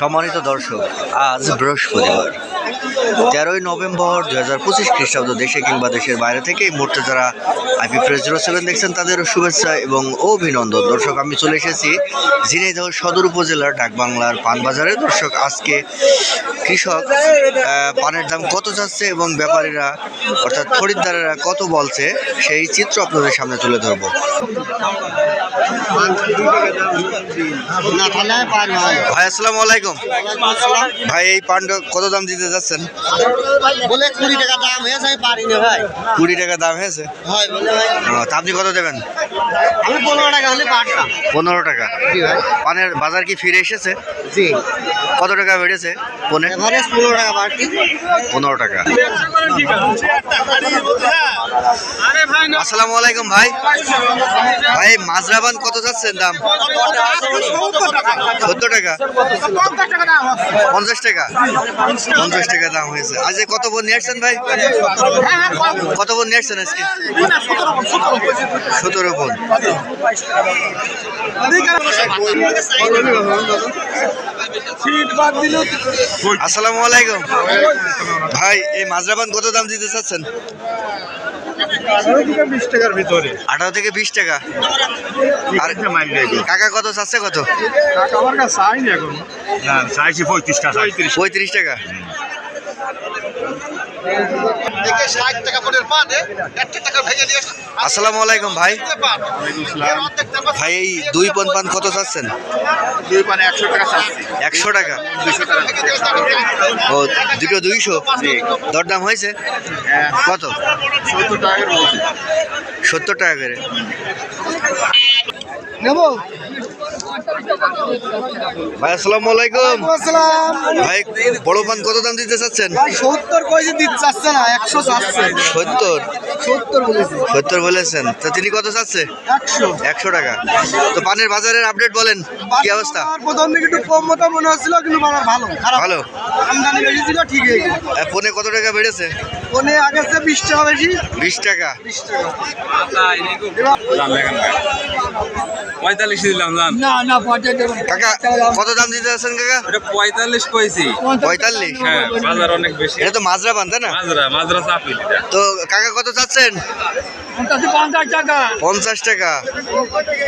সম্মানিত দর্শক, আজ বৃহস্পতিবার, তেরোই নভেম্বর দু হাজার পঁচিশ খ্রিস্টাব্দ, দেশে কিংবা দেশের বাইরে থেকে এই মুহূর্তে যারা আইপি প্রেস জিরো সেভেন দেখছেন তাদের শুভেচ্ছা এবং অভিনন্দন। দর্শক, আমি চলে এসেছি ঝিনাইদহ সদর উপজেলার ডাকবাংলার পানবাজারে। দর্শক, আজকে কৃষক পানের দাম কত যাচ্ছে এবং ব্যাপারীরা, অর্থাৎ খরিদ্দারেরা কত বলছে, সেই চিত্র আপনাদের সামনে তুলে ধরবো। ভাই আসসালামু আলাইকুম। ভাই এই পান কত দাম দিতে যাচ্ছেন? বলে কুড়ি টাকা দাম হয়েছে আমি পারি না ভাই। কুড়ি টাকা দাম হয়েছে? হয় ভাই। তা আপনি কত দেবেন? পনেরো টাকা হলে পনেরো টাকা। পানের বাজার কি ফিরে এসেছে? জি। কত টাকা বেড়েছে পনেরো টাকা পারতি পনেরো টাকা। আসসালামু আলাইকুম ভাই। ভাই মাজরাবান কত যাচ্ছেন দাম? সত্তর টাকা। পঞ্চাশ টাকা। পঞ্চাশ টাকা দাম হয়েছে। আজ কত বোন নিয়ে আসছেন ভাই? কত বোন নিয়ে আসছেন আজকে? সতেরো বোন। আসসালামু আলাইকুম। ভাই এই মাজরাবান কত দাম দিতে চাচ্ছেন? বিশ টাকার ভিতরে আঠারো থেকে বিশ টাকা। আর কাকা কত চাচ্ছে কত? চাইছি পঁয়ত্রিশ পঁয়ত্রিশ টাকা। আসসালামু আলাইকুম ভাই। ভাই এই দুই পন পান কত চাচ্ছেন? দুই পানে একশো টাকা একশো টাকা। ও দুটো দুইশো? দরদাম হয়েছে? কত? সত্তর টাকার সত্তর টাকা করে। নেব? ভাই আসসালামু আলাইকুম। আসসালাম। ভাই বড় পান কত দাম দিতে চাচ্ছেন? ভাই সত্তর কয়েছে দিতে চাচ্ছে না একশো চাচ্ছে। সত্তর? সত্তর বলেছে। সত্তর বলেছেন। তো তিনি কত চাচ্ছে? একশো। একশো টাকা। তো পানের বাজারের আপডেট বলেন কি অবস্থা? প্রথম দিকে একটু কম মতো মনে হচ্ছিল কিন্তু বাজার ভালো ভালো? আমদানি বেশি ছিল ঠিক হয়ে গেল। আহ, কত টাকা বেড়েছে? ফোনে আগের চেয়ে বিশ টাকা বেশি বিশ টাকা। বিশ টাকা। দাম পঁয়তাল্লিশ দিলাম জান না না পঞ্চাশ কাকা কত দাম দিতে যাচ্ছেন কাকা? ওটা পঁয়তাল্লিশ কইছি। পঁয়তাল্লিশ। হ্যাঁ বাজার অনেক বেশি। এটা তো মাজরা পান তাই না? মাজরা মাজরা চাপিল তো কাকা কত চাচ্ছেন? পঞ্চাশ টাকা। পঞ্চাশ টাকা।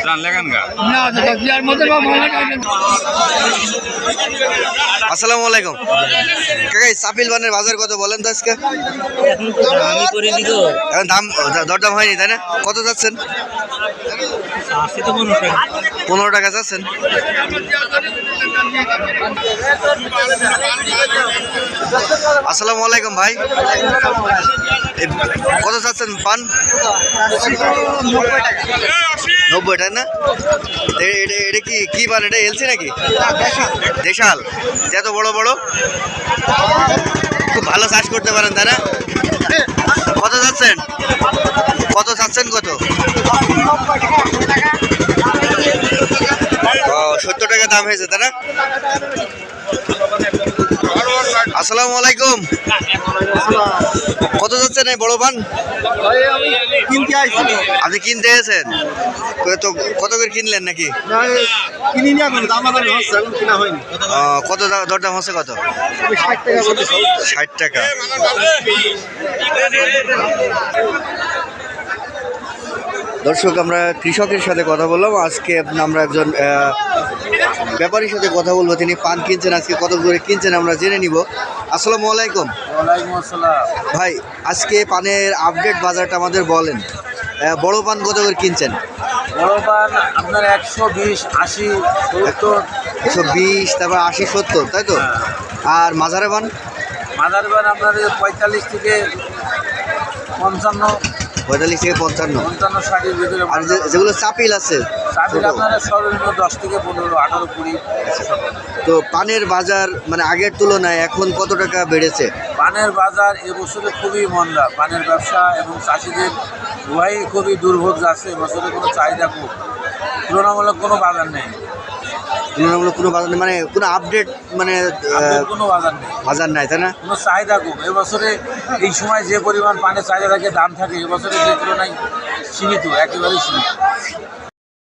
জান লেখান গা। না দাদা বিয়ার মধ্যে আসসালামু আলাইকুম। কাকা এই চাপিল বানের বাজার কত বলেন তো আজকে? এখন দাম দরদাম হয়নি তাই না? কত যাচ্ছেন? পনেরো টাকা। যাচ্ছেন? আসসালামু আলাইকুম ভাই। কত চাচ্ছেন পান? নব্বই টাকা না? এটা এটা কি কি পান? এটা এলসি নাকি? দেশাল। এত বড় বড়? খুব ভালো চাষ করতে পারেন তারা কত চাচ্ছেন? কত চাচ্ছেন কত? সত্তর টাকা দাম হয়েছে না? আসসালামু আলাইকুম। কত যাচ্ছেন এই বড় পান আপনি কিনতে এসেছেন? তো কত করে কিনলেন নাকি? কত দরদাম হচ্ছে কত? ষাট টাকা দর্শক আমরা কৃষকের সাথে কথা বললাম। আজকে আমরা একজন ব্যাপারীর সাথে কথা বলব তিনি পান কিনছেন আজকে কত করে কিনছেন আমরা জেনে নিব। আসসালামু আলাইকুম। ওয়ালাইকুম আসসালাম। ভাই আজকে পানের আপডেট বাজারটা আমাদের বলেন। বড় পান কত করে কিনছেন? বড় পান আপনার একশো বিশ আশি সত্তর। একশো বিশ তারপর আশি সত্তর তাই তো? আর মাঝারে পান? মাদার পান আপনার পঁয়তাল্লিশ থেকে পঞ্চান্ন। পঁয়তাল্লিশ থেকে পঞ্চান্ন। পঞ্চান্ন ষাটের ভিতরে আর যে- যেগুলো চাপিল আছে চাবিল ছোট, আপনার সর্বনিম্ন দশ থেকে পনেরো আঠারো কুড়ি তো পানের বাজার মানে আগের তুলনায় এখন কত টাকা বেড়েছে? পানের বাজার এবছরে খুবই মন্দা। পানের ব্যবসা এবং চাষিদের উভয়ই খুবই দুর্ভোগ যাচ্ছে। এবছরে কোনো চাহিদা খুব। তুলনামূলক কোনো বাজার নেই। তুলনামূলক কোনো বাজার নেই, মানে কোনো আপডেট মানে কোনো বাজার নেই। বাজার নাই তাই না? কোনো চাহিদা কম। এবছরে এই সময় যে পরিমাণ পানের চাহিদা থাকে দাম থাকে এবছরে যে তুলনায় সীমিত একেবারেই সীমিত।